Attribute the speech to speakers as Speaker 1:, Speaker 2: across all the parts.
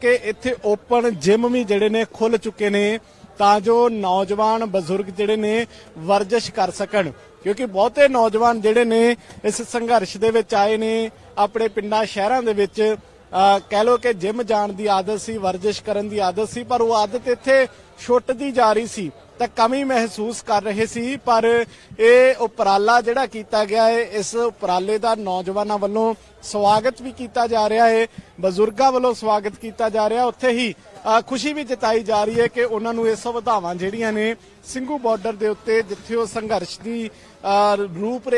Speaker 1: ਕਿ ਇੱਥੇ open gym ਵੀ ਜਿਹੜੇ ਨੇ ਖੁੱਲ ਚੁੱਕੇ ਨੇ, ਤਾਂ ਜੋ ਨੌਜਵਾਨ ਬਜ਼ੁਰਗ ਜਿਹੜੇ ਨੇ ਵਰਜਿਸ਼ ਕਰ ਸਕਣ। ਕਿਉਂਕਿ ਬਹੁਤੇ ਨੌਜਵਾਨ ਜਿਹੜੇ ਨੇ ਇਸ ਸੰਘਰਸ਼ ਦੇ ਵਿੱਚ ਆਏ ਨੇ, ਆਪਣੇ ਪਿੰਡਾਂ, ਸ਼ਹਿਰਾਂ ਦੇ ਵਿੱਚ, ਅਹ ਕਹਿ ਲੋ ਕਿ ਜਿਮ ਜਾਣ ਦੀ ਆਦਤ ਸੀ, ਵਰਜਿਸ਼ ਕਰਨ ਦੀ ਆਦਤ ਸੀ, ਪਰ ਉਹ ਆਦਤ ਇੱਥੇ ਛੁੱਟਦੀ ਜਾ ਰਹੀ ਸੀ ਤਾਂ ਕਮੀ ਮਹਿਸੂਸ ਕਰ ਰਹੇ ਸੀ, ਪਰ ਇਹ ਉਪਰਾਲਾ ਜਿਹੜਾ ਕੀਤਾ ਗਿਆ ਹੈ, ਇਸ ਉਪਰਾਲੇ ਦਾ ਨੌਜਵਾਨਾਂ ਵੱਲੋਂ ਸਵਾਗਤ ਵੀ ਕੀਤਾ ਜਾ ਰਿਹਾ ਹੈ, ਬਜ਼ੁਰਗਾਂ ਵੱਲੋਂ ਸਵਾਗਤ ਕੀਤਾ ਜਾ ਰਿਹਾ। ਉੱਥੇ ਹੀ ਖੁਸ਼ੀ ਵੀ ਜਤਾਈ ਜਾ ਰਹੀ ਹੈ ਕਿ ਉਹਨਾਂ ਨੂੰ ਇਹ ਸੁਵਿਧਾਵਾਂ ਜਿਹੜੀਆਂ ਨੇ ਸਿੰਘੂ ਬਾਰਡਰ ਦੇ ਉੱਤੇ, ਜਿੱਥੇ ਉਹ ਸੰਘਰਸ਼ ਦੀ ਅਹ ਰੂਪ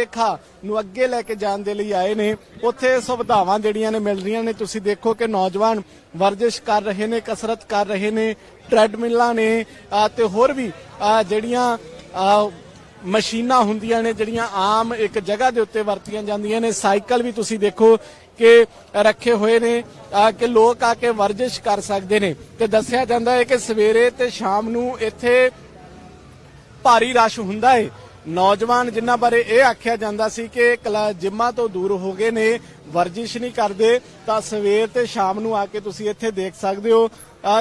Speaker 1: ਨੂੰ ਅੱਗੇ ਲੈ ਕੇ ਜਾਣ ਦੇ ਲਈ ਆਏ ਨੇ, ਉੱਥੇ ਸੁਵਿਧਾਵਾਂ ਜਿਹੜੀਆਂ ਨੇ ਮਿਲ ਰਹੀਆਂ ਨੇ। ਤੁਸੀਂ ਦੇਖੋ ਕਿ ਨੌਜਵਾਨ ਵਰਜਿਸ਼ ਕਰ ਰਹੇ ਨੇ, ਕਸਰਤ ਕਰ ਰਹੇ ਨੇ ਟ੍ਰੈਡਮਿਲਾਂ ਨੇ ਤੇ ਹੋਰ ਵੀ ਜਿਹੜੀਆਂ ਮਸ਼ੀਨਾਂ ਹੁੰਦੀਆਂ ਨੇ, ਜਿਹੜੀਆਂ ਆਮ ਇੱਕ ਜਗ੍ਹਾ ਦੇ ਉੱਤੇ ਵਰਤੀਆਂ ਜਾਂਦੀਆਂ ਨੇ, ਸਾਈਕਲ ਵੀ ਤੁਸੀਂ ਦੇਖੋ ਕਿ ਰੱਖੇ ਹੋਏ ਨੇ ਕਿ ਲੋਕ ਆ ਕੇ ਵਰਜਿਸ਼ ਕਰ ਸਕਦੇ ਨੇ। ਤੇ ਦੱਸਿਆ ਜਾਂਦਾ ਹੈ ਕਿ ਸਵੇਰੇ ਤੇ ਸ਼ਾਮ ਨੂੰ ਇੱਥੇ ਭਾਰੀ ਰਸ਼ ਹੁੰਦਾ ਹੈ ਨੌਜਵਾਨ ਜਿਨ੍ਹਾਂ ਬਾਰੇ ਇਹ ਆਖਿਆ ਜਾਂਦਾ ਸੀ ਕਿ ਕਲਾ ਜਿੰਮਾਂ ਤੋਂ ਦੂਰ ਹੋ ਗਏ ਨੇ, ਵਰਜਿਸ਼ ਨਹੀਂ ਕਰਦੇ, ਤਾਂ ਸਵੇਰ ਤੇ ਸ਼ਾਮ ਨੂੰ ਆ ਕੇ ਤੁਸੀਂ ਇੱਥੇ ਦੇਖ ਸਕਦੇ ਹੋ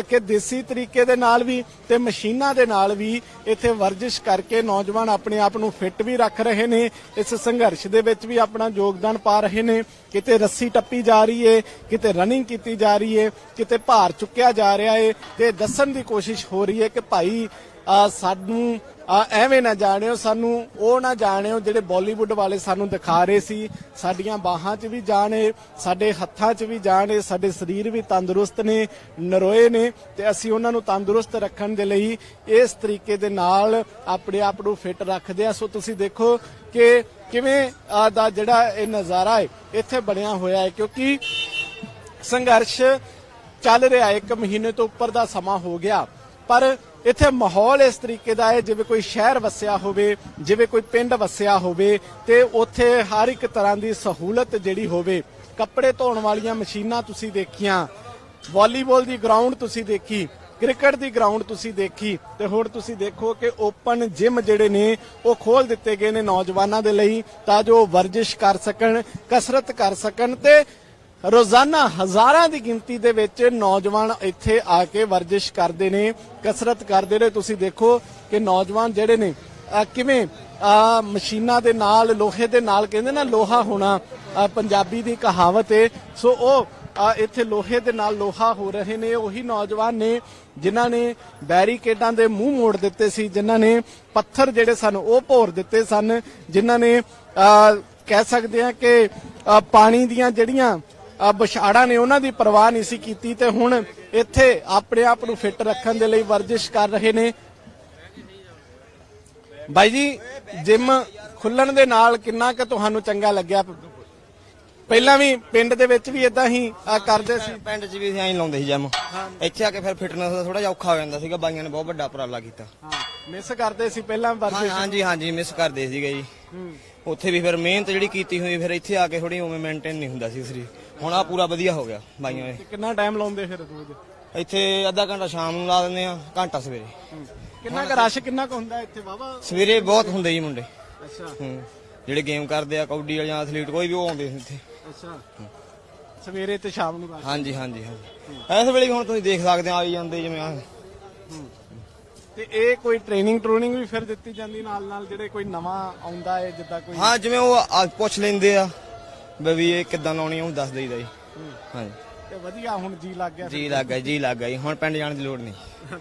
Speaker 1: ਕਿ ਦੇਸੀ ਤਰੀਕੇ ਦੇ ਨਾਲ ਵੀ ਤੇ ਮਸ਼ੀਨਾਂ ਦੇ ਨਾਲ ਵੀ ਇੱਥੇ ਵਰਜਿਸ਼ ਕਰਕੇ ਨੌਜਵਾਨ ਆਪਣੇ ਆਪ ਨੂੰ ਫਿੱਟ ਵੀ ਰੱਖ ਰਹੇ ਨੇ, ਇਸ ਸੰਘਰਸ਼ ਦੇ ਵਿੱਚ ਵੀ ਆਪਣਾ ਯੋਗਦਾਨ ਪਾ ਰਹੇ ਨੇ। ਕਿਤੇ ਰੱਸੀ ਟੱਪੀ ਜਾ ਰਹੀ ਏ, ਕਿਤੇ ਰਨਿੰਗ ਕੀਤੀ ਜਾ ਰਹੀ ਏ, ਕਿਤੇ ਭਾਰ ਚੁੱਕਿਆ ਜਾ ਰਿਹਾ ਏ। ਤੇ ਦੱਸਣ ਦੀ ਕੋਸ਼ਿਸ਼ ਹੋ ਰਹੀ ਏ ਕਿ ਭਾਈ ਸਾਨੂੰ, ਆ ਐਵੇਂ ਨਾ ਜਾਣਿਓ, ਸਾਨੂੰ ਉਹ ਨਾ ਜਾਣਿਓ ਜਿਹੜੇ ਬਾਲੀਵੁੱਡ ਵਾਲੇ ਸਾਨੂੰ ਦਿਖਾ ਰਹੇ ਸੀ। ਸਾਡੀਆਂ ਬਾਹਾਂ 'ਚ ਵੀ ਜਾਣ ਸਾਡੇ ਹੱਥਾਂ 'ਚ ਵੀ ਜਾਣ ਸਾਡੇ ਸਰੀਰ ਵੀ ਤੰਦਰੁਸਤ ਨੇ, ਨਰੋਏ ਨੇ ਤੇ ਅਸੀਂ ਉਹਨਾਂ ਨੂੰ ਤੰਦਰੁਸਤ ਰੱਖਣ ਦੇ ਲਈ ਇਸ ਤਰੀਕੇ ਦੇ ਨਾਲ ਆਪਣੇ ਆਪ ਨੂੰ ਫਿੱਟ ਰੱਖਦੇ ਆ। ਸੋ ਤੁਸੀਂ ਦੇਖੋ ਕਿ ਕਿਵੇਂ ਦਾ ਜਿਹੜਾ ਇਹ ਨਜ਼ਾਰਾ ਹੈ, ਇੱਥੇ ਬਣਿਆ ਹੋਇਆ ਹੈ, ਕਿਉਂਕਿ ਸੰਘਰਸ਼ ਚੱਲ ਰਿਹਾ ਹੈ। ਇੱਕ ਮਹੀਨੇ ਤੋਂ ਉੱਪਰ ਦਾ ਸਮਾਂ ਹੋ ਗਿਆ। ਪਰ ਇੱਥੇ ਮਾਹੌਲ ਇਸ ਤਰੀਕੇ ਦਾ ਹੈ, ਜਿਵੇਂ ਕੋਈ ਸ਼ਹਿਰ ਵਸਿਆ ਹੋਵੇ, ਜਿਵੇਂ ਕੋਈ ਪਿੰਡ ਵਸਿਆ ਹੋਵੇ, ਤੇ ਉੱਥੇ ਹਰ ਇੱਕ ਤਰ੍ਹਾਂ ਦੀ ਸਹੂਲਤ ਜਿਹੜੀ ਹੋਵੇ। ਕੱਪੜੇ ਧੋਣ ਵਾਲੀਆਂ ਮਸ਼ੀਨਾਂ ਤੁਸੀਂ ਦੇਖੀਆਂ, ਵਾਲੀਬਾਲ ਦੀ ਗਰਾਊਂਡ ਤੁਸੀਂ ਦੇਖੀ, ਕ੍ਰਿਕਟ ਦੀ ਗਰਾਊਂਡ ਤੁਸੀਂ ਦੇਖੀ, ਤੇ ਹੁਣ ਤੁਸੀਂ ਦੇਖੋ ਕਿ ਓਪਨ ਜਿਮ ਜਿਹੜੇ ਨੇ, ਉਹ ਖੋਲ ਦਿੱਤੇ ਗਏ ਨੇ ਨੌਜਵਾਨਾਂ ਦੇ ਲਈ, ਤਾਂ ਜੋ ਵਰਜਿਸ਼ ਕਰ ਸਕਣ, ਕਸਰਤ ਕਰ ਸਕਣ ਤੇ ਰੋਜ਼ਾਨਾ ਹਜ਼ਾਰਾਂ ਦੀ ਗਿਣਤੀ ਦੇ ਵਿੱਚ ਨੌਜਵਾਨ ਇੱਥੇ ਆ ਕੇ ਵਰਜਿਸ਼ ਕਰਦੇ ਨੇ, ਕਸਰਤ ਕਰਦੇ ਨੇ। ਤੁਸੀਂ ਦੇਖੋ ਕਿ ਨੌਜਵਾਨ ਜਿਹੜੇ ਨੇ ਕਿਵੇਂ, ਅਹ ਮਸ਼ੀਨਾਂ ਦੇ ਨਾਲ, ਲੋਹੇ ਦੇ ਨਾਲ ਕਹਿੰਦੇ ਨਾ ਲੋਹਾ ਹੋਣਾ ਪੰਜਾਬੀ ਦੀ ਕਹਾਵਤ ਏ। ਸੋ ਉਹ, ਅਹ ਇੱਥੇ ਲੋਹੇ ਦੇ ਨਾਲ ਲੋਹਾ ਹੋ ਰਹੇ ਨੇ। ਉਹੀ ਨੌਜਵਾਨ ਨੇ ਜਿਨ੍ਹਾਂ ਨੇ ਬੈਰੀਕੇਡਾਂ ਦੇ ਮੂੰਹ ਮੋੜ ਦਿੱਤੇ ਸੀ, ਜਿਨ੍ਹਾਂ ਨੇ ਪੱਥਰ ਜਿਹੜੇ ਸਨ ਉਹ ਭੋਰ ਦਿੱਤੇ ਸਨ, ਜਿਨ੍ਹਾਂ ਨੇ, ਅਹ ਕਹਿ ਸਕਦੇ ਆ ਕਿ, ਅਹ ਪਾਣੀ ਦੀਆਂ ਜਿਹੜੀਆਂ ਆ ਵਿਛਾੜਾਂ ਨੇ ਉਹਨਾਂ ਦੀ ਪਰਵਾਹ ਨਹੀਂ ਸੀ ਕੀਤੀ ਤੇ ਹੁਣ ਇੱਥੇ ਆਪਣੇ ਆਪ ਨੂੰ ਫਿੱਟ ਰੱਖਣ ਦੇ ਲਈ ਵਰਜਿਸ਼ ਕਰ ਰਹੇ ਨੇ। ਬਾਈ ਜੀ ਜਿਮ ਖੁੱਲਣ ਦੇ ਨਾਲ ਕਿੰਨਾ ਕੁ ਤੁਹਾਨੂੰ ਚੰਗਾ ਲੱਗਿਆ? ਪਹਿਲਾਂ ਵੀ ਪਿੰਡ ਦੇ ਵਿੱਚ ਵੀ ਇਦਾਂ ਹੀ ਆ ਕਰਦੇ ਸੀ?
Speaker 2: ਪਿੰਡ 'ਚ ਵੀ ਅਸੀਂ ਐਂ ਲਾਉਂਦੇ ਸੀ ਜਿਮ। ਇੱਥੇ ਆ ਕੇ ਫਿਰ ਫਿਟਨੈਸ ਦਾ ਥੋੜਾ ਜਿਹਾ ਔਖਾ ਹੋ ਜਾਂਦਾ ਸੀਗਾ ਬਾਈਆਂ ਨੇ ਬਹੁਤ ਵੱਡਾ ਉਪਰਾਲਾ ਕੀਤਾ।
Speaker 1: ਮਿਸ ਕਰਦੇ ਸੀ ਪਹਿਲਾਂ ਵਰਜਿਸ਼?
Speaker 2: ਹਾਂਜੀ ਹਾਂਜੀ ਮਿਸ ਕਰਦੇ ਸੀਗੇ ਜੀ। ਉੱਥੇ ਵੀ ਫਿਰ ਮਿਹਨਤ ਜਿਹੜੀ ਕੀਤੀ ਹੋਈ ਫਿਰ ਇੱਥੇ ਆ ਕੇ ਥੋੜੀ ਉਵੇਂ ਮੇਨਟੇਨ ਨਹੀਂ ਹੁੰਦਾ ਸੀ ਸਰੀਰ ਹੁਣ ਆ ਪੂਰਾ ਵਧੀਆ ਹੋ ਗਿਆ ਬਾਈਆਂ ਨੇ
Speaker 1: ਤੇ ਕਿੰਨਾ ਟਾਈਮ ਲਾਉਂਦੇ ਫਿਰ ਰੋਜ਼
Speaker 2: ਇੱਥੇ ਅੱਧਾ ਘੰਟਾ ਸ਼ਾਮ ਨੂੰ ਲਾ ਦਿੰਦੇ ਆ ਘੰਟਾ ਸਵੇਰੇ।
Speaker 1: ਕਿੰਨਾ ਕੁ ਰਸ਼ ਕਿੰਨਾ ਕੁ ਹੁੰਦਾ ਇੱਥੇ ਵਾਵਾ
Speaker 2: ਸਵੇਰੇ ਬਹੁਤ ਹੁੰਦੇ ਜੀ ਮੁੰਡੇ।
Speaker 1: ਅੱਛਾ।
Speaker 2: ਹੂੰ। ਜਿਹੜੇ ਗੇਮ ਕਰਦੇ ਆ ਕਬੱਡੀ ਵਾਲੇ ਜਾਂ ਐਥਲੀਟ ਕੋਈ ਵੀ ਉਹ ਆਉਂਦੇ ਸੀ ਇੱਥੇ।
Speaker 1: ਅੱਛਾ। ਸਵੇਰੇ ਤੇ ਸ਼ਾਮ ਨੂੰ ਰਸ਼।
Speaker 2: ਹਾਂਜੀ ਹਾਂਜੀ ਹਾਂਜੀ। ਇਸ ਵੇਲੇ ਵੀ ਹੁਣ ਤੁਸੀਂ ਦੇਖ ਸਕਦੇ ਆ ਆਈ ਜਾਂਦੇ ਜਿਵੇਂ ਆ।
Speaker 1: ਤੇ ਇਹ ਕੋਈ ਟ੍ਰੇਨਿੰਗ ਟ੍ਰੇਨਿੰਗ ਵੀ ਫਿਰ ਦਿੱਤੀ ਜਾਂਦੀ ਨਾਲ ਨਾਲ ਜਿਹੜੇ ਕੋਈ ਨਵਾਂ ਆਉਂਦਾ ਹੈ ਜਿੱਦਾਂ ਕੋਈ
Speaker 2: ਹਾਂ ਜਿਵੇਂ ਉਹ ਆ- ਪੁੱਛ ਲੈਂਦੇ ਆ। ਵੀ ਵੀ ਇਹ ਕਿੱਦਾਂ ਲਾਉਣੀ ਉਹ ਦੱਸ ਦਈਦਾ ਜੀ। ਹਾਂਜੀ।
Speaker 1: ਤੇ ਵਧੀਆ ਹੁਣ ਜੀ ਲੱਗ ਗਿਆ
Speaker 2: ਜੀ ਲੱਗ ਗਿਆ ਜੀ ਲੱਗ ਗਿਆ ਜੀ। ਹੁਣ ਪਿੰਡ ਜਾਣ ਦੀ ਲੋੜ ਨਹੀਂ।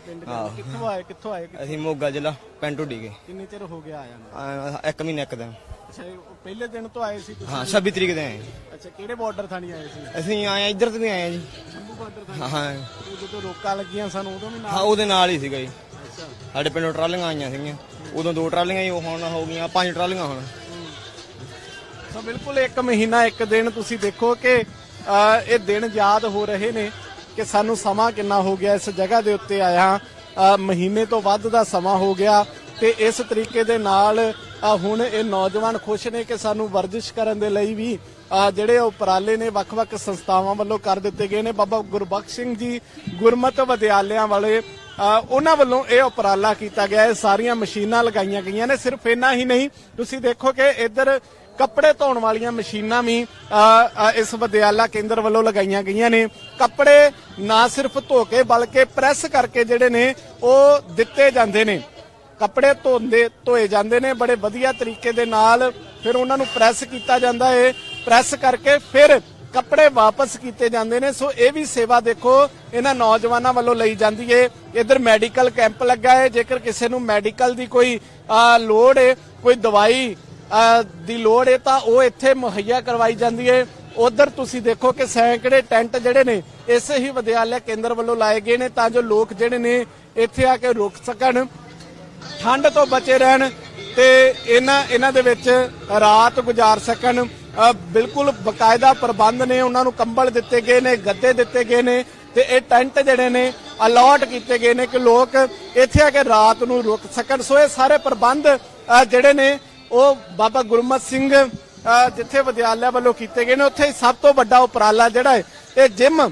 Speaker 1: ਪਿੰਡ
Speaker 2: ਆਹੋ।
Speaker 1: ਕਿੱਥੋਂ ਆਏ ਕਿੱਥੋਂ ਆਏ
Speaker 2: ਅਸੀਂ ਮੋਗਾ ਜ਼ਿਲ੍ਹਾ ਪਿੰਡ ਢੁੱਡੀ ਗਏ।
Speaker 1: ਕਿੰਨੇ ਚਿਰ ਹੋ ਗਿਆ ਆਇਆ ਨੂੰ?
Speaker 2: ਇੱਕ ਮਹੀਨੇ ਇੱਕ ਦਿਨ।
Speaker 1: ਅੱਛਾ ਇਹ ਉਹ ਪਹਿਲੇ ਦਿਨ ਤੋਂ ਆਏ ਸੀ ਤੁਸੀਂ?
Speaker 2: ਹਾਂ 26 ਤਰੀਕ ਦੇ ਆਏ।
Speaker 1: ਅੱਛਾ ਕਿਹੜੇ ਬਾਰਡਰ ਥਾਣੀ ਆਏ ਸੀ?
Speaker 2: ਅਸੀਂ ਆਏ ਆ, ਇੱਧਰ ਤੋਂ ਵੀ ਆਏ ਜੀ।
Speaker 1: ਸ਼ੰਭੂ ਬਾਰਡਰ ਥਾਣੀ?
Speaker 2: ਹਾਂ। ਹਾਂ
Speaker 1: ਜਦੋਂ ਰੋਕਾਂ ਲੱਗੀਆਂ ਸਾਨੂੰ ਉਦੋਂ ਵੀ
Speaker 2: ਹਾਂ
Speaker 1: ਨਾਲ
Speaker 2: ਉਹਦੇ ਨਾਲ ਹੀ ਸੀਗਾ ਜੀ।
Speaker 1: ਅੱਛਾ।
Speaker 2: ਸਾਡੇ ਪਿੰਡੋਂ ਟਰਾਲੀਆਂ ਆਈਆਂ ਸੀਗੀਆਂ। ਉਦੋਂ ਦੋ ਟਰਾਲੀਆਂ ਹੀ ਹੁਣ ਹੋ ਗਈਆਂ ਪੰਜ ਟਰਾਲੀਆਂ ਹੁਣ।
Speaker 1: ਤਾਂ ਬਿਲਕੁਲ ਇੱਕ ਮਹੀਨਾ ਇੱਕ ਦਿਨ ਤੁਸੀਂ ਦੇਖੋ ਕਿ ਇਹ ਦਿਨ ਯਾਦ ਹੋ ਰਹੇ ਨੇ ਕਿ ਸਾਨੂੰ ਸਮਾਂ ਕਿੰਨਾ ਹੋ ਗਿਆ। ਇਸ ਜਗ੍ਹਾ ਦੇ ਉੱਤੇ ਆਇਆ ਮਹੀਨੇ ਤੋਂ ਵੱਧ ਦਾ ਸਮਾਂ ਹੋ ਗਿਆ ਤੇ ਇਸ ਤਰੀਕੇ ਦੇ ਨਾਲ ਹੁਣ ਇਹ ਨੌਜਵਾਨ ਖੁਸ਼ ਨੇ ਕਿ ਸਾਨੂੰ ਵਰਜਿਸ਼ ਕਰਨ ਦੇ ਲਈ ਵੀ ਜਿਹੜੇ ਉਪਰਾਲੇ ਨੇ ਵੱਖ-ਵੱਖ ਸੰਸਥਾਵਾਂ ਵੱਲੋਂ ਕਰ ਦਿੱਤੇ ਗਏ ਨੇ। ਬਾਬਾ ਗੁਰਬਖਸ਼ ਸਿੰਘ ਜੀ ਗੁਰਮਤ ਵਿਦਿਆਲਿਆਂ ਵਾਲੇ ਅਹ, ਉਹਨਾਂ ਵੱਲੋਂ ਇਹ ਉਪਰਾਲਾ ਕੀਤਾ ਗਿਆ। ਹੈ ਸਾਰੀਆਂ ਮਸ਼ੀਨਾਂ ਲਗਾਈਆਂ ਗਈਆਂ ਨੇ। ਸਿਰਫ ਇੰਨਾ ਹੀ ਨਹੀਂ ਤੁਸੀਂ ਦੇਖੋ ਕਿ ਇੱਧਰ ਕੱਪੜੇ ਧੋਣ ਵਾਲੀਆਂ ਮਸ਼ੀਨਾਂ ਵੀ ਇਸ ਵਿਦਿਆਲਾ ਕੇਂਦਰ ਵੱਲੋਂ ਲਗਾਈਆਂ ਗਈਆਂ ਨੇ। ਕੱਪੜੇ ਨਾ ਸਿਰਫ ਧੋ ਕੇ, ਬਲਕਿ ਪ੍ਰੈਸ ਕਰਕੇ ਜਿਹੜੇ ਨੇ, ਉਹ ਦਿੱਤੇ ਜਾਂਦੇ ਨੇ। ਕੱਪੜੇ ਧੋਂਦੇ, ਧੋਏ ਜਾਂਦੇ ਨੇ, ਬੜੇ ਵਧੀਆ ਤਰੀਕੇ ਦੇ ਨਾਲ ਫਿਰ ਉਹਨਾਂ ਨੂੰ ਪ੍ਰੈਸ ਕੀਤਾ ਜਾਂਦਾ ਏ। ਪ੍ਰੈਸ ਕਰਕੇ ਫਿਰ ਕੱਪੜੇ ਵਾਪਸ ਕੀਤੇ ਜਾਂਦੇ ਨੇ। ਸੋ ਇਹ ਵੀ ਸੇਵਾ ਦੇਖੋ, ਇਹਨਾਂ ਨੌਜਵਾਨਾਂ ਵੱਲੋਂ ਲਈ ਜਾਂਦੀ ਹੈ ਇਧਰ ਮੈਡੀਕਲ ਕੈਂਪ ਲੱਗਾ ਹੈ ਜੇਕਰ ਕਿਸੇ ਨੂੰ ਮੈਡੀਕਲ ਦੀ ਕੋਈ ਲੋੜ ਏ, ਕੋਈ ਦਵਾਈ ਦੀ ਲੋੜ ਹੈ ਤਾਂ ਉਹ ਇੱਥੇ ਮੁਹੱਈਆ ਕਰਵਾਈ ਜਾਂਦੀ ਹੈ ਉਧਰ ਤੁਸੀਂ ਦੇਖੋ ਕਿ ਸੈਂਕੜੇ ਟੈਂਟ ਜਿਹੜੇ ਨੇ, ਇਸੇ ਹੀ ਵਿਦਿਆਲਿਆ ਕੇਂਦਰ ਵੱਲੋਂ ਲਾਏ ਗਏ ਨੇ ਤਾਂ ਜੋ ਲੋਕ ਜਿਹੜੇ ਨੇ ਇੱਥੇ ਆ ਕੇ ਰੁਕ ਸਕਣ। ਠੰਡ ਤੋਂ ਬਚੇ ਰਹਿਣ ਤੇ ਇਹਨਾਂ ਇਹਨਾਂ ਦੇ ਵਿੱਚ ਰਾਤ ਗੁਜ਼ਾਰ ਸਕਣ। ਬਿਲਕੁਲ ਬਕਾਇਦਾ ਪ੍ਰਬੰਧ ਨੇ, ਉਹਨਾਂ ਨੂੰ ਕੰਬਲ ਦਿੱਤੇ ਗਏ ਨੇ, ਗੱਦੇ ਦਿੱਤੇ ਗਏ ਨੇ ਤੇ ਇਹ ਟੈਂਟ ਜਿਹੜੇ ਨੇ, ਅਲਾਟ ਕੀਤੇ ਗਏ ਨੇ ਕਿ ਲੋਕ ਇੱਥੇ ਆ ਕੇ ਰਾਤ ਨੂੰ ਰੁਕ ਸਕਣ। ਸੋ ਇਹ ਸਾਰੇ ਪ੍ਰਬੰਧ ਜਿਹੜੇ ਨੇ ਉਹ ਬਾਬਾ ਗੁਰਮਤ ਸਿੰਘ ਜਿੱਥੇ ਵਿਦਿਆਲਿਆ ਵੱਲੋਂ ਕੀਤੇ ਗਏ ਨੇ, ਉੱਥੇ ਸਭ ਤੋਂ ਵੱਡਾ ਉਪਰਾਲਾ ਜਿਹੜਾ ਹੈ, ਇਹ ਜਿਮ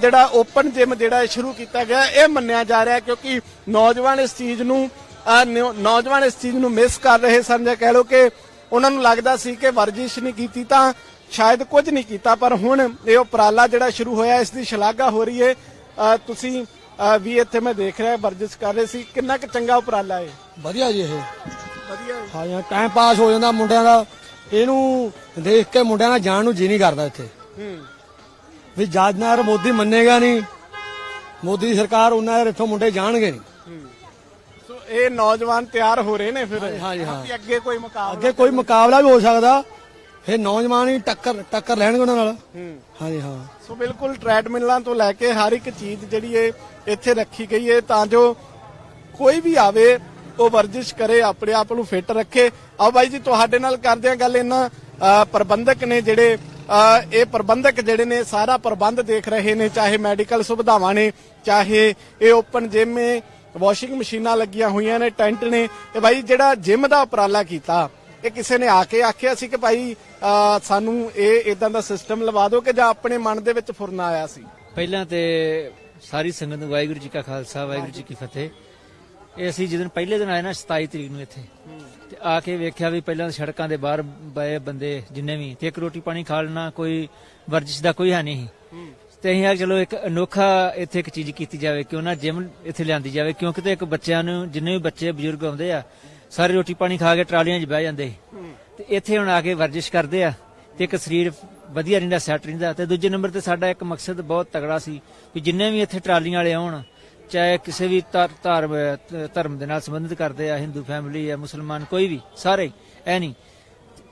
Speaker 1: ਜਿਹੜਾ ਓਪਨ ਜਿਮ ਜਿਹੜਾ ਸ਼ੁਰੂ ਕੀਤਾ ਗਿਆ, ਇਹ ਮੰਨਿਆ ਜਾ ਰਿਹਾ ਕਿਉਂਕਿ ਨੌਜਵਾਨ ਇਸ ਚੀਜ਼ ਨੂੰ ਨੌਜਵਾਨ ਇਸ ਚੀਜ਼ ਨੂੰ ਮਿਸ ਕਰ ਰਹੇ ਸਨ ਜਾਂ ਕਹਿ ਲਓ ਕਿ ਉਹਨਾਂ ਨੂੰ ਲੱਗਦਾ ਸੀ ਕਿ ਵਰਜਿਸ਼ ਨਹੀਂ ਕੀਤੀ ਤਾਂ ਸ਼ਾਇਦ ਕੁਝ ਨਹੀਂ ਕੀਤਾ, ਪਰ ਹੁਣ ਇਹ ਉਪਰਾਲਾ ਜਿਹੜਾ ਸ਼ੁਰੂ ਹੋਇਆ, ਇਸ ਦੀ ਸ਼ਲਾਘਾ ਹੋ ਰਹੀ ਹੈ। ਤੁਸੀਂ ਵੀ ਇੱਥੇ ਮੈਂ ਦੇਖ ਰਿਹਾ ਵਰਜਿਸ਼ ਕਰ ਰਹੇ ਸੀ। ਕਿੰਨਾ ਕੁ ਚੰਗਾ ਉਪਰਾਲਾ ਹੈ
Speaker 3: ਵਧੀਆ ਜੀ ਇਹ।
Speaker 1: ਵਧੀਆ
Speaker 3: ਹਾਂ। ਟਾਈਮ ਪਾਸ ਹੋ ਜਾਂਦਾ ਮੁੰਡਿਆਂ ਦਾ। ਇਹਨੂੰ ਦੇਖ ਕੇ ਮੁੰਡਿਆਂ ਦਾ ਜਾਣ ਨੂੰ ਜੀ ਨਹੀਂ ਕਰਦਾ ਇੱਥੇ।
Speaker 1: ਹੂੰ।
Speaker 3: ਵੀ ਜਦ ਨਾਲ ਮੋਦੀ ਮੰਨੇਗਾ ਨਹੀਂ। ਮੋਦੀ ਸਰਕਾਰ ਉਹਨਾਂ ਦੇ ਇੱਥੋਂ ਮੁੰਡੇ ਜਾਣਗੇ ਨਹੀਂ।
Speaker 1: ਸੋ ਇਹ ਨੌਜਵਾਨ ਤਿਆਰ ਹੋ ਰਹੇ ਨੇ ਫਿਰ?
Speaker 3: ਹਾਂ ਜੀ, ਹਾਂ।
Speaker 1: ਅੱਗੇ ਕੋਈ ਮੁਕਾਬਲਾ
Speaker 3: ਅੱਗੇ ਕੋਈ ਮੁਕਾਬਲਾ ਵੀ ਹੋ ਸਕਦਾ। ਫਿਰ ਨੌਜਵਾਨ ਹੀ ਟੱਕਰ ਟੱਕਰ ਲੈਣਗੇ ਉਹਨਾਂ ਨਾਲ।
Speaker 1: ਹੂੰ।
Speaker 3: ਹਾਂ ਜੀ ਹਾਂ।
Speaker 1: ਸੋ ਬਿਲਕੁਲ ਟ੍ਰੈਡਮਿਲਾਂ ਤੋਂ ਲੈ ਕੇ ਹਰ ਇੱਕ ਚੀਜ਼ ਜਿਹੜੀ ਹੈ ਇੱਥੇ ਰੱਖੀ ਗਈ ਹੈ ਤਾਂ ਜੋ ਕੋਈ ਵੀ ਆਵੇ ਉਹ ਵਰਜਿਸ਼ ਕਰੇ, ਆਪਣੇ ਆਪ ਨੂੰ ਫਿੱਟ ਰੱਖੇ। ਆ ਬਾਈ ਜੀ, ਤੁਹਾਡੇ ਨਾਲ ਕਰਦੇ ਆ ਗੱਲ ਇਹਨਾਂ ਪ੍ਰਬੰਧਕ ਨੇ ਜਿਹੜੇ ਇਹ ਪ੍ਰਬੰਧਕ ਜਿਹੜੇ ਨੇ, ਸਾਰਾ ਪ੍ਰਬੰਧ ਦੇਖ ਰਹੇ ਨੇ, ਚਾਹੇ ਮੈਡੀਕਲ ਸੁਵਿਧਾਵਾਂ ਨੇ, ਚਾਹੇ ਇਹ ਓਪਨ ਜਿਮ ਹੈ ਵਾਸ਼ਿੰਗ ਮਸ਼ੀਨਾਂ ਲੱਗੀਆਂ ਹੋਈਆਂ ਨੇ, ਟੈਂਟ ਨੇ, ਤੇ ਬਾਈ ਜਿਹੜਾ ਜਿਮ ਦਾ ਉਪਰਾਲਾ ਕੀਤਾ, ਇਹ ਕਿਸੇ ਨੇ ਆ ਕੇ ਆਖਿਆ ਸੀ ਕਿ ਭਾਈ ਸਾਨੂੰ ਇਹ ਇਦਾਂ ਦਾ ਸਿਸਟਮ ਲਵਾ ਦਿਓ ਕਿ ਜਾਂ ਆਪਣੇ ਮਨ ਦੇ ਵਿੱਚ ਫੁਰਨਾ ਆਇਆ ਸੀ?
Speaker 4: ਪਹਿਲਾਂ ਤੇ ਸਾਰੀ ਸੰਗਤ ਨੂੰ ਵਾਹਿਗੁਰੂ ਜੀ ਕਾ ਖਾਲਸਾ, ਵਾਹਿਗੁਰੂ ਜੀ ਕੀ ਫਤਿਹ। ਇਹ ਅਸੀਂ ਜਦੋਂ ਪਹਿਲੇ ਦਿਨ ਆਏ ਨਾ 27 ਤਰੀਕ ਨੂੰ ਇੱਥੇ, ਤੇ ਆ ਕੇ ਵੇਖਿਆ ਵੀ ਪਹਿਲਾਂ ਸੜਕਾਂ ਦੇ ਬਾਹਰ ਬਏ ਬੰਦੇ ਜਿੰਨੇ ਵੀ, ਤੇ ਇੱਕ ਰੋਟੀ ਪਾਣੀ ਖਾ ਲੈਣਾ ਕੋਈ ਵਰਜਿਸ਼ ਦਾ ਕੋਈ ਹੈ ਨਹੀਂ ਸੀ। ਤੇ ਅਸੀਂ ਆ ਚਲੋ ਇੱਕ ਅਨੋਖਾ ਇੱਥੇ ਇੱਕ ਚੀਜ਼ ਕੀਤੀ ਜਾਵੇ ਕਿ ਉਹਨਾਂ ਜਿਮ ਇੱਥੇ ਲਿਆਂਦੀ ਜਾਵੇ ਕਿਉਂਕਿ ਤੇ ਇੱਕ ਬੱਚਿਆਂ ਨੂੰ, ਜਿੰਨੇ ਵੀ ਬੱਚੇ ਬਜ਼ੁਰਗ ਆਉਂਦੇ ਆ, ਸਾਰੇ ਰੋਟੀ ਪਾਣੀ ਖਾ ਕੇ ਟਰਾਲੀਆਂ 'ਚ ਬਹਿ ਜਾਂਦੇ ਤੇ ਇੱਥੇ ਹੁਣ ਆ ਕੇ ਵਰਜਿਸ਼ ਕਰਦੇ ਆ, ਤੇ ਇੱਕ ਸਰੀਰ ਵਧੀਆ ਰਹਿੰਦਾ, ਸੈੱਟ ਰਹਿੰਦਾ, ਤੇ ਦੂਜੇ ਨੰਬਰ ਤੇ ਸਾਡਾ ਇੱਕ ਮਕਸਦ ਬਹੁਤ ਤਗੜਾ ਸੀ ਕਿ ਜਿੰਨੇ ਵੀ ਇੱਥੇ ਟਰਾਲੀਆਂ ਵਾਲੇ ਆਉਣ ਚਾਹੇ ਕਿਸੇ ਵੀ ਧਰ- ਧਰਮ ਧਰਮ ਦੇ ਨਾਲ ਸੰਬੰਧਿਤ ਕਰਦੇ ਆ ਹਿੰਦੂ ਫੈਮਿਲੀ ਆ ਮੁਸਲਮਾਨ ਕੋਈ ਵੀ ਸਾਰੇ ਐ ਨਹੀਂ।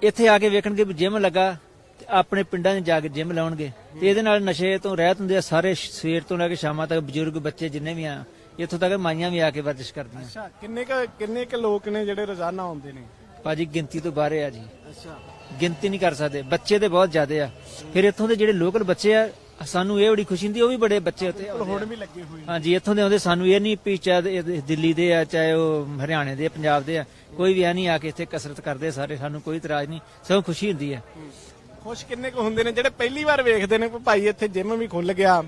Speaker 4: ਇੱਥੇ ਆ ਕੇ ਵੇਖਣਗੇ ਵੀ ਜਿਮ ਲੱਗਾ ਤੇ ਆਪਣੇ ਪਿੰਡਾਂ 'ਚ ਜਾ ਕੇ ਜਿਮ ਲਾਉਣਗੇ। ਤੇ ਇਹਦੇ ਨਾਲ ਨਸ਼ੇ ਤੋਂ ਰਹਿਤ ਹੁੰਦੇ ਆ ਸਾਰੇ ਸਵੇਰ ਤੋਂ ਲੈ ਕੇ ਸ਼ਾਮਾਂ ਤੱਕ ਬਜ਼ੁਰਗ ਬੱਚੇ ਜਿੰਨੇ ਵੀ ਆ ਇੱਥੋਂ ਤੱਕ ਮਾਈਆਂ ਵੀ ਆ ਕੇ ਵਰਜਿਸ਼ ਕਰਦੀਆਂ।
Speaker 1: ਅੱਛਾ ਕਿੰਨੇ ਕ ਕਿੰਨੇ ਕ ਲੋਕ ਨੇ ਜਿਹੜੇ ਰੋਜ਼ਾਨਾ ਆਉਂਦੇ ਨੇ?
Speaker 4: ਭਾਜੀ ਗਿਣਤੀ ਤੋਂ ਬਾਹਰ ਆ ਜੀ।
Speaker 1: ਅੱਛਾ।
Speaker 4: ਗਿਣਤੀ ਨਹੀਂ ਕਰ ਸਕਦੇ ਬੱਚੇ ਤੇ ਬਹੁਤ ਜ਼ਿਆਦੇ ਆ। ਫਿਰ ਇੱਥੋਂ ਦੇ ਜਿਹੜੇ ਲੋਕਲ ਬੱਚੇ ਆ ਸਾਨੂੰ ਇਹ ਬੜੀ ਖੁਸ਼ੀ ਹੁੰਦੀ ਉਹ ਵੀ ਬੜੇ ਬੱਚੇ ਉੱਥੇ।
Speaker 1: ਹੁਣ ਵੀ ਲੱਗੇ ਹੋਏ
Speaker 4: ਹਾਂਜੀ ਇੱਥੋਂ ਦੇ ਆਉਂਦੇ ਸਾਨੂੰ ਇਹ ਨਹੀਂ ਵੀ ਚਾਹੇ ਇਹ ਦਿੱਲੀ ਦੇ ਆ ਚਾਹੇ ਉਹ ਹਰਿਆਣੇ ਦੇ ਪੰਜਾਬ ਦੇ ਆ ਕੋਈ ਵੀ ਐ ਨਹੀਂ ਆ ਕੇ ਇੱਥੇ ਕਸਰਤ ਕਰਦੇ ਸਾਰੇ ਸਾਨੂੰ ਕੋਈ ਇਤਰਾਜ਼ ਨਹੀਂ ਸਭ ਖੁਸ਼ੀ ਹੁੰਦੀ ਹੈ
Speaker 1: ਖੁਸ਼ ਕਿੰਨੇ ਕੁ ਹੁੰਦੇ ਨੇ? ਜਿਹੜੇ ਪਹਿਲੀ ਵਾਰ ਵੇਖਦੇ ਨੇ ਕਿ ਭਾਈ ਇੱਥੇ ਜਿਮ ਵੀ ਖੁੱਲ ਗਿਆ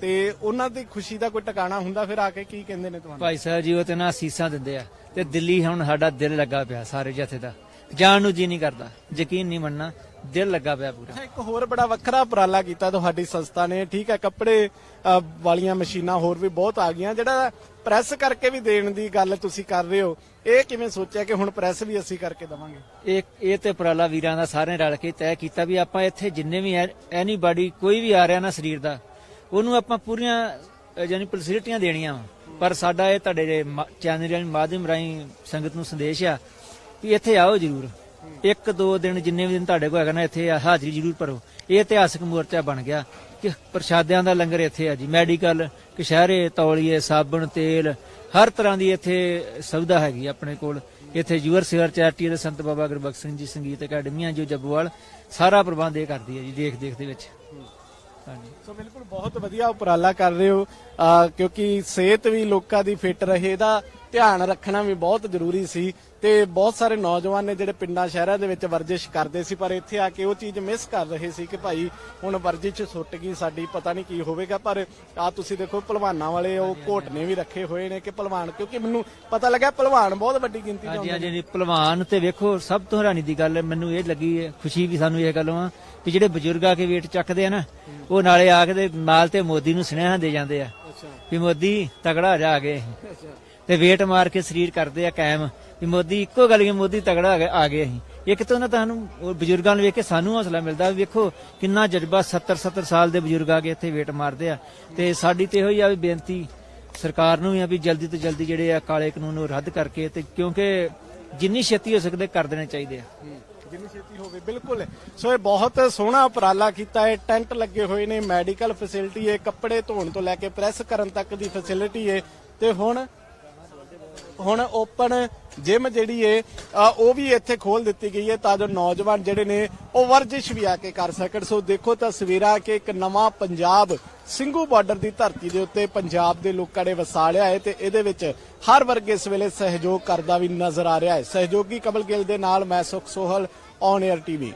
Speaker 1: ਤੇ ਉਹਨਾਂ ਦੀ ਖੁਸ਼ੀ ਦਾ ਕੋਈ ਟਿਕਾਣਾ ਹੁੰਦਾ ਫਿਰ ਆ ਕੇ ਕੀ ਕਹਿੰਦੇ ਨੇ ਤੁਹਾਨੂੰ?
Speaker 4: ਭਾਈ ਸਾਹਿਬ ਜੀ ਉਹ ਤੇ ਨਾ ਅਸੀਸਾਂ ਦਿੰਦੇ ਆ ਤੇ ਦਿੱਲੀ ਹੁਣ ਸਾਡਾ ਦਿਲ ਲੱਗਾ ਪਿਆ ਸਾਰੇ ਜਥੇ ਦਾ ਜਾਣ ਨੂੰ ਜੀ ਨਹੀਂ ਕਰਦਾ ਯਕੀਨ ਨਹੀਂ ਮੰਨਣਾ ਦਿਲ ਲੱਗਾ ਪਿਆ ਪੂਰਾ।
Speaker 1: ਇੱਕ ਹੋਰ ਬੜਾ ਵੱਖਰਾ ਉਪਰਾਲਾ ਕੀਤਾ ਤੁਹਾਡੀ ਸੰਸਥਾ ਨੇ। ਠੀਕ ਹੈ ਕੱਪੜੇ ਅ, ਵਾਲੀਆਂ ਮਸ਼ੀਨਾਂ ਹੋਰ ਵੀ ਬਹੁਤ ਆ ਗਈਆਂ। ਜਿਹੜਾ ਪ੍ਰੈਸ ਕਰਕੇ ਵੀ ਦੇਣ ਦੀ ਗੱਲ ਤੁਸੀਂ ਕਰ ਰਹੇ ਹੋ ਇਹ ਕਿਵੇਂ ਸੋਚਿਆ ਕਿ ਹੁਣ ਪ੍ਰੈਸ ਵੀ ਅਸੀਂ ਕਰਕੇ ਦਵਾਂਗੇ?
Speaker 4: ਇਹ ਇਹ ਤੇ ਉਪਰਾਲਾ ਵੀਰਾਂ ਦਾ ਸਾਰੇ ਰਲ ਕੇ ਤੈਅ ਕੀਤਾ ਵੀ ਆਪਾਂ ਇੱਥੇ ਜਿੰਨੇ ਵੀ ਐਨੀਬਾਡੀ ਕੋਈ ਵੀ ਆ ਰਿਹਾ ਨਾ ਸਰੀਰ ਦਾ ਉਹਨੂੰ ਆਪਾਂ ਪੂਰੀਆਂ ਅ, ਯਾਨੀ ਫੈਸਿਲਿਟੀਆਂ ਦੇਣੀਆਂ ਵਾਂ। ਪਰ ਸਾਡਾ ਇਹ ਤੁਹਾਡੇ ਚੈਨਲ ਰਾਹੀਂ ਮਾਧਿਅਮ ਰਾਹੀਂ ਸੰਗਤ ਨੂੰ ਸੰਦੇਸ਼ ਆ ਵੀ ਇੱਥੇ ਆਓ ਜਰੂਰ। ਇੱਕ ਦੋ ਦਿਨ ਜਿੰਨੇ ਵੀ ਦਿਨ ਤੁਹਾਡੇ ਕੋਲ ਹੈਗਾ ਨਾ ਇੱਥੇ ਹਾਜ਼ਰੀ ਜਰੂਰ ਭਰੋ। ਇਹ ਇਤਿਹਾਸਕ ਮੋਰਚਾ ਬਣ ਗਿਆ। ਕਿ ਪ੍ਰਸ਼ਾਦਿਆਂ ਦਾ ਲੰਗਰ ਇੱਥੇ ਆ ਜੀ। ਮੈਡੀਕਲ ਕਸ਼ਹਿਰੇ ਤੌਲੀਏ ਸਾਬਣ ਤੇਲ ਹਰ ਤਰ੍ਹਾਂ ਦੀ ਇੱਥੇ ਸੁਵਿਧਾ ਹੈਗੀ ਆਪਣੇ ਕੋਲ। ਇੱਥੇ ਯੂਅਰ ਸੇਵਰ ਚੈਰਿਟੀ ਦੇ ਸੰਤ ਬਾਬਾ ਗੁਰਬਖਸ਼ ਸਿੰਘ ਜੀ ਸੰਗੀਤ ਅਕੈਡਮੀਆਂ ਜੋ ਜੱਬੋਵਾਲ ਸਾਰਾ ਪ੍ਰਬੰਧ ਇਹ ਕਰਦੀ ਹੈ ਜੀ ਦੇਖ ਦੇਖ ਦੇ ਵਿੱਚ।
Speaker 1: ਸੋ ਬਿਲਕੁਲ ਬਹੁਤ ਵਧੀਆ ਉਪਰਾਲਾ ਕਰ ਰਹੇ ਹੋ। ਅ, ਕਿਉਂਕਿ ਸਿਹਤ ਵੀ ਲੋਕਾਂ ਦੀ ਫਿੱਟ ਰਹੇ ਇਹਦਾ ਧਿਆਨ ਰੱਖਣਾ ਵੀ ਬਹੁਤ ਜ਼ਰੂਰੀ ਸੀ ਤੇ ਬਹੁਤ ਸਾਰੇ ਨੌਜਵਾਨ ਨੇ ਜਿਹੜੇ ਪਿੰਡਾਂ ਸ਼ਹਿਰਾਂ ਦੇ ਵਿੱਚ ਵਰਜਿਸ਼ ਕਰਦੇ ਸੀ ਪਰ ਇੱਥੇ ਆ ਕੇ ਉਹ ਚੀਜ਼ ਮਿਸ ਕਰ ਰਹੇ ਸੀ ਕਿ ਭਾਈ ਹੁਣ ਵਰਜਿਸ਼ ਛੁੱਟ ਗਈ ਸਾਡੀ ਪਤਾ ਨਹੀਂ ਕੀ ਹੋਵੇਗਾ ਪਰ ਆ ਤੁਸੀਂ ਦੇਖੋ ਪਹਿਲਵਾਨਾਂ ਵਾਲੇ ਉਹ ਘੋਟਨੇ ਵੀ ਰੱਖੇ ਹੋਏ ਨੇ ਕਿ ਪਹਿਲਵਾਨ ਕਿਉਂਕਿ ਮੈਨੂੰ ਪਤਾ ਲੱਗਾ ਪਹਿਲਵਾਨ ਬਹੁਤ ਵੱਡੀ ਗਿਣਤੀ ਚ
Speaker 4: ਹਾਂਜੀ
Speaker 1: ਆਉਂਦੇ
Speaker 4: ਹਾਂਜੀ ਪਹਿਲਵਾਨ ਤੇ ਵੇਖੋ ਸਭ ਤੋਂ ਹੈਰਾਨੀ ਦੀ ਗੱਲ ਹੈ, ਮੈਨੂੰ ਇਹ ਲੱਗੀ ਹੈ ਖੁਸ਼ੀ ਵੀ ਸਾਨੂੰ ਇਹ ਗੱਲੋਂ ਆ ਕਿ ਜਿਹੜੇ ਬਜ਼ੁਰਗ ਆ ਕੇ ਵੇਟ ਚੱਕਦੇ ਆ ਨਾ ਉਹ ਨਾਲੇ ਆ ਕੇ ਤੇ ਨਾਲ ਤੇ ਮੋਦੀ ਨੂੰ ਸੁਨੇਹਾ ਦੇ ਜਾਂਦੇ ਆ। ਵੀ ਮੋਦੀ ਤਗੜਾ ਜਾ ਕੇ ਤੇ ਵੇਟ ਮਾਰ ਕੇ ਸਰੀਰ ਕਰਦੇ ਆ ਕਾਇਮ। ਵੀ ਮੋਦੀ ਇੱਕੋ ਗੱਲ ਕਿ ਮੋਦੀ ਤਗੜਾ ਆ ਗਏ ਅਸੀਂ। ਇੱਕ ਤਾਂ ਨਾ ਤੁਹਾਨੂੰ ਬਜ਼ੁਰਗਾਂ ਨੂੰ ਵੇਖ ਕੇ ਸਾਨੂੰ ਹੌਸਲਾ ਮਿਲਦਾ ਵੇਖੋ ਕਿੰਨਾ ਜਜ਼ਬਾ 70 70 ਸਾਲ ਦੇ ਬਜ਼ੁਰਗ ਆ ਕੇ ਇੱਥੇ ਵੇਟ ਮਾਰਦੇ ਆ। ਤੇ ਸਾਡੀ ਤੇ ਇਹੋ ਹੀ ਆ ਵੀ ਬੇਨਤੀ ਸਰਕਾਰ ਨੂੰ ਵੀ ਆ ਵੀ ਜਲਦੀ ਤੋਂ ਜਲਦੀ ਜਿਹੜੇ ਆ ਕਾਲੇ ਕਾਨੂੰਨ ਨੂੰ ਰੱਦ ਕਰਕੇ ਤੇ ਕਿਉਂਕਿ ਜਿੰਨੀ ਛੇਤੀ ਹੋ ਸਕਦੇ ਕਰ ਦੇਣੇ ਚਾਹੀਦੇ ਆ।
Speaker 1: ਜਿੰਨੀ ਛੇਤੀ ਹੋਵੇ, ਬਿਲਕੁਲ। ਸੋ ਇਹ ਬਹੁਤ ਸੋਹਣਾ ਉਪਰਾਲਾ ਕੀਤਾ ਹੈ। ਟੈਂਟ ਲੱਗੇ ਹੋਏ ਨੇ, ਮੈਡੀਕਲ ਫੈਸਿਲਿਟੀ ਹੈ, ਕੱਪੜੇ ਧੋਣ ਤੋਂ ਲੈ ਕੇ ਪ੍ਰੈਸ ਕਰਨ ਤੱਕ ਦੀ ਫੈਸਿਲਿਟੀ ਹੈ। ਤੇ ਹੁਣ ਹੁਣ ਓਪਨ ਜਿਮ ਜਿਹੜੀ ਏ ਉਹ ਵੀ ਇੱਥੇ ਖੋਲ ਦਿੱਤੀ ਗਈ ਹੈ ਤਾਂ ਜੋ ਨੌਜਵਾਨ ਜਿਹੜੇ ਨੇ ਉਹ ਵਰਜਿਸ਼ ਵੀ ਆ ਕੇ ਕਰ ਸਕਣ। ਸੋ ਦੇਖੋ ਤਸਵੀਰਾਂ ਕਿ ਇੱਕ ਨਵਾਂ ਪੰਜਾਬ ਸਿੰਘੂ ਬਾਰਡਰ ਦੀ ਧਰਤੀ ਦੇ ਉੱਤੇ ਪੰਜਾਬ ਦੇ ਲੋਕਾਂ ਨੇ ਵਸਾ ਲਿਆ ਹੈ ਤੇ ਇਹਦੇ ਵਿੱਚ ਹਰ ਵਰਗ ਇਸ ਵੇਲੇ ਸਹਿਯੋਗ ਕਰਦਾ ਵੀ ਨਜ਼ਰ ਆ ਰਿਹਾ ਹੈ। ਸਹਿਯੋਗੀ ਕਮਲ ਗਿੱਲ ਦੇ ਨਾਲ ਮੈਂ ਸੁਖ ਸੋਹਲ ਔਨ 에ਅਰ ਟੀਵੀ